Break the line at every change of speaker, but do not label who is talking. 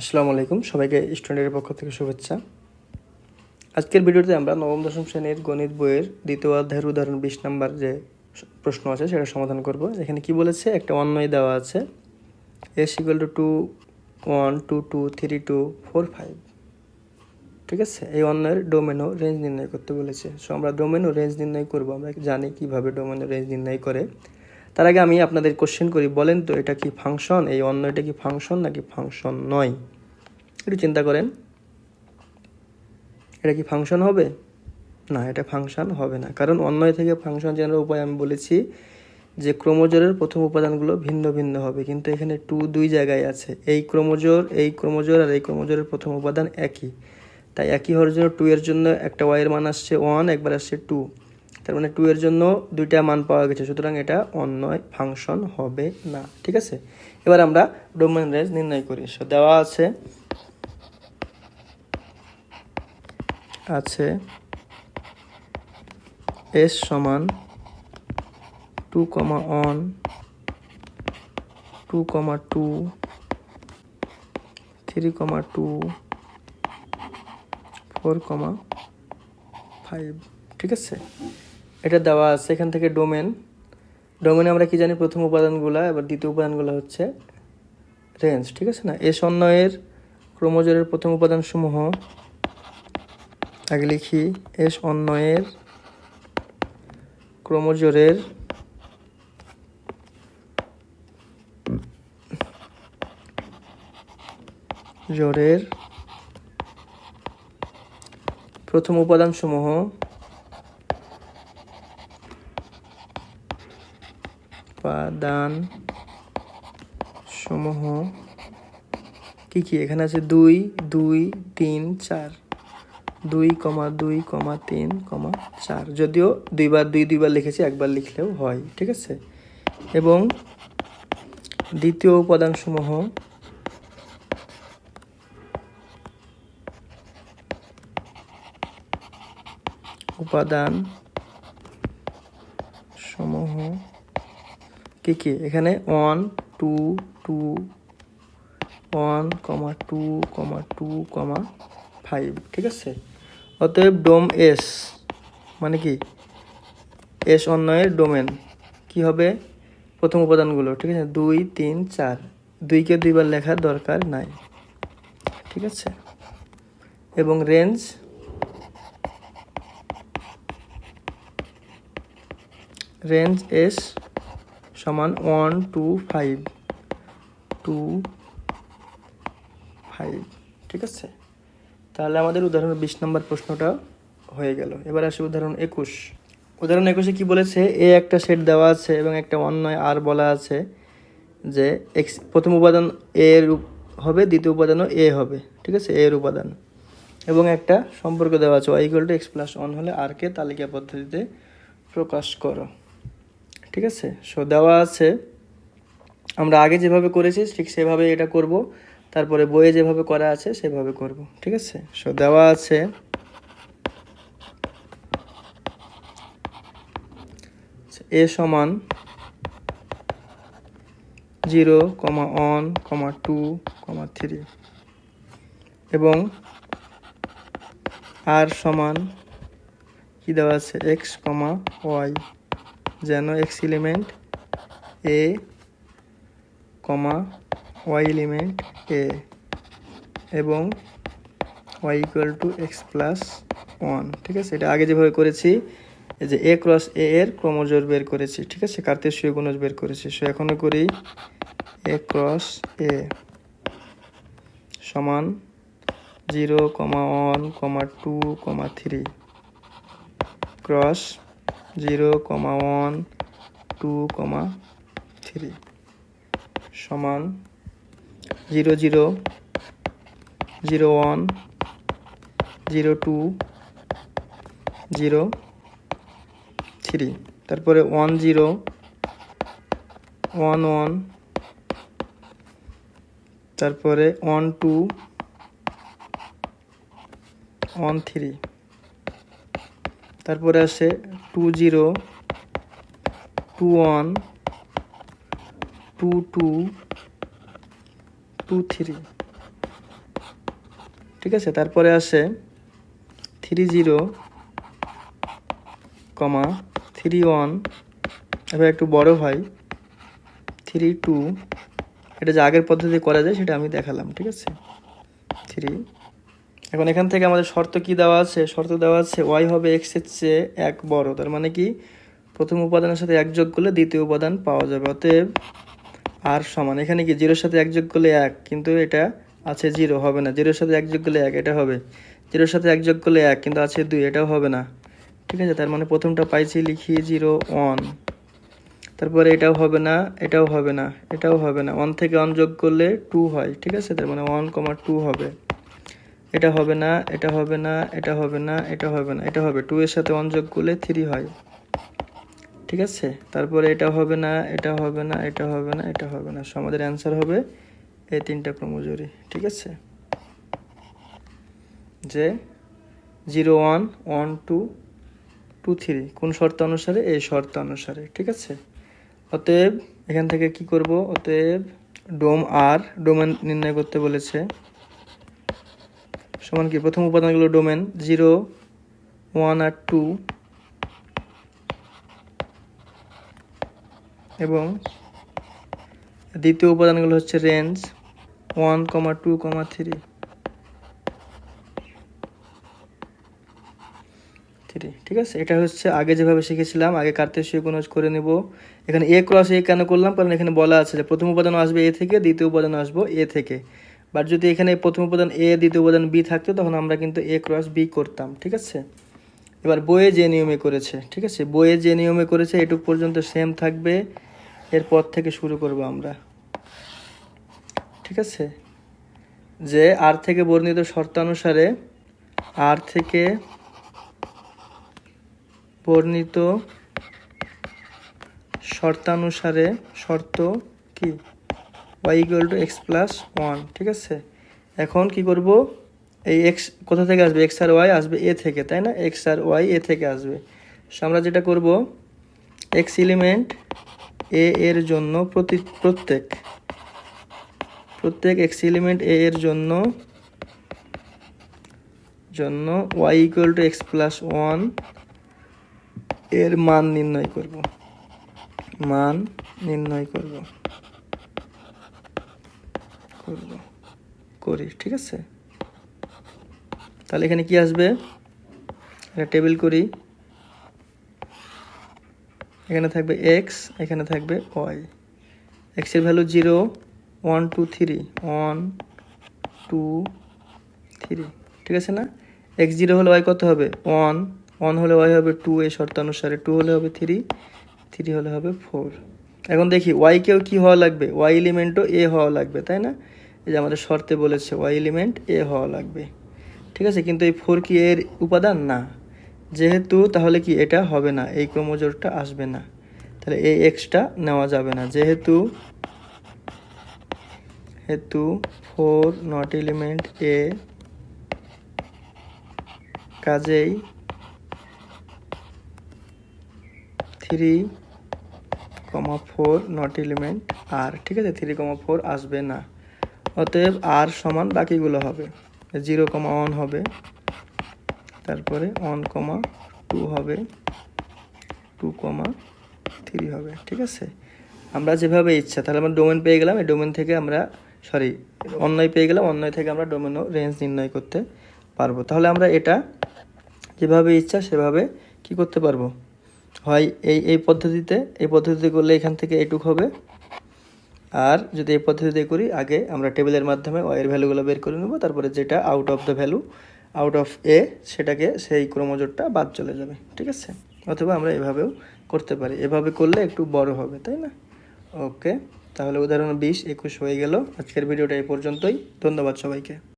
আসসালামু আলাইকুম। সবাইকে স্টুডেন্টের পক্ষ থেকে শুভেচ্ছা। আজকের ভিডিওতে আমরা নবম, দশম শ্রেণির গণিত বইয়ের দ্বিতীয় অধ্যায়ের উদাহরণ বিশ নাম্বার যে প্রশ্ন আছে, সেটা সমাধান করব। এখানে কি বলেছে? একটা অন্যয় দেওয়া আছে। S equal to two one two two three two four five ঠিক আছে? এই অন্যয়ের ডোমেন ও রেঞ্জ নির্ণয় করতে বলেছে। সো আমরা ডোমেন ও রেঞ্জ নির্ণয় করব। আমরা জানি কীভাবে ডোমেন ও রেঞ্জ নির্ণয় করে। তার আগে আমি আপনাদের কোশ্চেন করি, বলেন তো এটা কি ফাংশন এই অন্যটা কি ফাংশন নাকি ফাংশন নয়? একটু চিন্তা করেন। এটা কি ফাংশন হবে? না, এটা ফাংশন হবে না। কারণ অন্যয় থেকে ফাংশন চেনার উপায় আমি বলেছি যে ক্রোমোজোরের প্রথম উপাদানগুলো ভিন্ন ভিন্ন হবে। কিন্তু এখানে টু দুই জায়গায় আছে। এই ক্রোমোজোর এই ক্রোমোজোর আর এই ক্রোমোজোরের প্রথম উপাদান একই। তাই একই হওয়ার জন্য টু এর জন্য একটা ওয়াইয়ের মান আসছে ওয়ান একবার আসছে টু তার মানে টু এর জন্য দুইটা মান পাওয়া গেছে। সুতরাং এটা অন্যয় ফাংশন হবে না, ঠিক আছে? এবার আমরা ডোমেন রেঞ্জ নির্ণয় করি। সো দেওয়া আছে আছে এস সমান two comma one two comma two three comma two four comma five ঠিক আছে? এটা দেওয়া আছে এখান থেকে ডোমেন ডোমেনে আমরা কি জানি প্রথম উপাদানগুলো, এবার দ্বিতীয় উপাদানগুলো হচ্ছে রেঞ্জ ঠিক আছে না? এস অন্যয়ের ক্রোমোজোরের প্রথম উপাদানসমূহ। আগে লিখি এস অন্যয়ের ক্রোমোজোরের জোরের প্রথম উপাদান উপাদান সমূহ কি কি? এখানে আছে দুই দুই, তিন, চার। দুই, কমা দুই, কমা তিন, কমা চার। যদিও দুইবার দুই, দুইবার লিখেছি, একবার লিখলেও হয়, ঠিক আছে? এবং দ্বিতীয় উপাদানসমূহ উপাদান সমূহ কি কি? এখানে one two two one comma two comma two comma five ঠিক আছে? অতএব ডোম এস মানে কি? এস অন্যয়ের ডোমেন কি হবে? প্রথম উপাদানগুলো, ঠিক আছে? দুই, তিন, চার, দুইকে দুইবার লেখার দরকার নাই, ঠিক আছে? এবং রেঞ্জ রেঞ্জ এস সমান one, two, five. Two, five. ঠিক আছে? তাহলে আমাদের উদাহরণ বিশ নম্বর প্রশ্নটা হয়ে গেল। এবার আসে উদাহরণ একুশ। উদাহরণ একুশে কি বলেছে? এ একটা সেট দেওয়া আছে এবং একটা অন্যয় আর বলা আছে যে এক্স, প্রথম উপাদান এ এর হবে, দ্বিতীয় উপাদানও এ হবে। ঠিক আছে? এর উপাদান। এবং একটা সম্পর্ক দেওয়া আছে। Y equal X plus one হলে আরকে তালিকা পদ্ধতিতে প্রকাশ করো। ঠিক আছে? সো দেওয়া আছে। আমরা আগে যেভাবে করেছি, ঠিক সেভাবে এটা করব। তারপরে বইয়ে যেভাবে করা আছে, সেভাবে করব। ঠিক আছে? সো দেওয়া আছে। এ সমান zero comma one comma two comma three এবং আর সমান কি দেওয়া আছে? X comma Y. যেন X element A comma Y element A এবং Y equal to X plus one ঠিক আছে? এটা আগে যেভাবে করেছি, এই যে এ ক্রস এ এর ক্রমজোর বের করেছি, ঠিক আছে? কার্তেশীয় গুণজ বের করেছি। সো এখনও করি এ ক্রস এ সমান zero comma one comma two comma three cross zero comma one two comma three সমান zero zero zero one zero two zero three তারপরে ওয়ান জিরো ওয়ান ওয়ান তারপরে ওয়ান টু ওয়ান থ্রি তারপরে আসে two zero two one two two two three ঠিক আছে? তারপরে আসে three zero comma three one এবার একটু বড় হয় থ্রি টু এটা যে আগের পদ্ধতি করা যায় সেটা আমি দেখালাম, ঠিক আছে? থ্রি এখন এখান থেকে আমাদের শর্ত কি দেওয়া আছে? শর্ত দেওয়া আছে ওয়াই হবে এক্সের চেয়ে এক বড়। তার মানে কি? প্রথম উপাদানের সাথে এক যোগ করলে দ্বিতীয় উপাদান পাওয়া যাবে। অতএব আর সমান। এখানে কি জিরোর সাথে এক যোগ করলে এক? কিন্তু এটা আছে জিরো, হবে না। জিরোর সাথে এক যোগ করলে এক, এটা হবে। জিরোর সাথে এক যোগ করলে এক, কিন্তু আছে দুই, এটাও হবে না। ঠিক আছে? তার মানে প্রথমটা পাইছি লিখি জিরো ওয়ান তারপরে এটাও হবে না, এটাও হবে না, এটাও হবে না। ওয়ান থেকে ওয়ান যোগ করলে টু হয়। ঠিক আছে? তার মানে ওয়ান কমা টু হবে। এটা হবে না, এটা হবে না, এটা হবে না, এটা হবে না, এটা হবে। টু এর সাথে ওয়ান যোগ করলে থ্রি হয়। ঠিক আছে? তারপরে এটা হবে না, এটা হবে না, এটা হবে না, এটা হবে না। সো অ্যান্সার হবে এই তিনটা ক্রমজোরি ঠিক আছে? যে zero one one, two two, three. কোন শর্ত অনুসারে? এই শর্ত অনুসারে। ঠিক আছে? অতএব এখান থেকে কি করব? অতএব ডোম আর, ডোমেন নির্ণয় করতে বলেছে। সমান কি? প্রথম উপাদানগুলো ডোমেন জিরো ওয়ান আর টু এবং দ্বিতীয় উপাদানগুলো হচ্ছে range one comma two comma three three ঠিক আছে? এটা হচ্ছে আগে যেভাবে শিখেছিলাম, আগে কার্তেশীয় কোনো করে নেব। এখানে এ ক্রস এ কেন করলাম? কারণ এখানে বলা আছে যে প্রথম উপাদান আসবে এ থেকে, দ্বিতীয় উপাদান আসব এ থেকে। বাট যদি এখানে প্রথম উপাদান এ দ্বিতীয় উপাদান বি থাকতো, তখন আমরা কিন্তু এ ক্রস বি করতাম, ঠিক আছে? এবার বইয়ে যে নিয়মে করেছে, ঠিক আছে? বইয়ে যে নিয়মে করেছে, এটুক পর্যন্ত সেম থাকবে। এরপর থেকে শুরু করব আমরা। ঠিক আছে? যে আর থেকে বর্ণিত শর্তানুসারে আর থেকে বর্ণিত শর্তানুসারে শর্ত কি? Y equal to X plus one ঠিক আছে? এখন কি করব? এই এক্স কোথা থেকে আসবে? এক্স আর ওয়াই আসবে এ থেকে, তাই না? এক্স আর ওয়াই এ থেকে আসবে। সো আমরা যেটা করব এক্স এলিমেন্ট এ এর জন্য প্রতি, প্রত্যেক প্রত্যেক এক্স এলিমেন্ট এ এর জন্য জন্য Y equal to X plus ওয়ানের মান নির্ণয় করব। মান নির্ণয় করব। করি, ঠিক আছে? তাহলে এখানে কি আসবে? একটা টেবিল করি। এখানে থাকবে এক্স এখানে থাকবে ওয়াই এক্সের value zero one two three one two three ঠিক আছে না? এক্স জিরো হলে ওয়াই কত হবে? ওয়ান ওয়ান হলে ওয়াই হবে টু এই শর্তানুসারে। টু হলে হবে থ্রি থ্রি হলে হবে ফোর এখন দেখি ওয়াইকেও কি হওয়া লাগবে? ওয়াই এলিমেন্টও এ হওয়া লাগবে, তাই না? এই যে আমাদের শর্তে বলেছে ওয়াই এলিমেন্ট এ হওয়া লাগবে। ঠিক আছে, কিন্তু এই ফোর কি এর উপাদান? না। যেহেতু, তাহলে কি এটা হবে না, এই ক্রোমোজোরটা আসবে না। তাহলে এই এক্সটা নেওয়া যাবে না। যেহেতু হেতু ফোর নট এলিমেন্ট এ কাজেই three comma four not element R ঠিক আছে? থ্রি কমা ফোর আসবে না। অতএব আর সমান বাকিগুলো হবে। জিরো কমা ওয়ান হবে। তারপরে ওয়ান কমা টু হবে। টু কমা থ্রি হবে, ঠিক আছে? আমরা যেভাবে ইচ্ছা, তাহলে আমরা ডোমেন পেয়ে গেলাম। এই ডোমেন থেকে আমরা সরি অন্যয় পেয়ে গেলাম। অন্যয় থেকে আমরা ডোমেনও রেঞ্জ নির্ণয় করতে পারব। তাহলে আমরা এটা যেভাবে ইচ্ছা, সেভাবে কি করতে পারব? হয় এই এই পদ্ধতিতে এই পদ্ধতিতে করলে এখান থেকে এটুক হবে। আর যদি এই পদ্ধতিতে করি, আগে আমরা টেবিলের মাধ্যমে ওয়ের ভ্যালুগুলো বের করে নেব, তারপরে যেটা out of the value out of A সেটাকে সেই ক্রোমোজোরটা বাদ চলে যাবে, ঠিক আছে? অথবা আমরা এভাবেও করতে পারি। এভাবে করলে একটু বড় হবে, তাই না? ওকে, তাহলে উদাহরণ বিশ, একুশ হয়ে গেল। আজকের ভিডিওটা এই পর্যন্তই। ধন্যবাদ সবাইকে।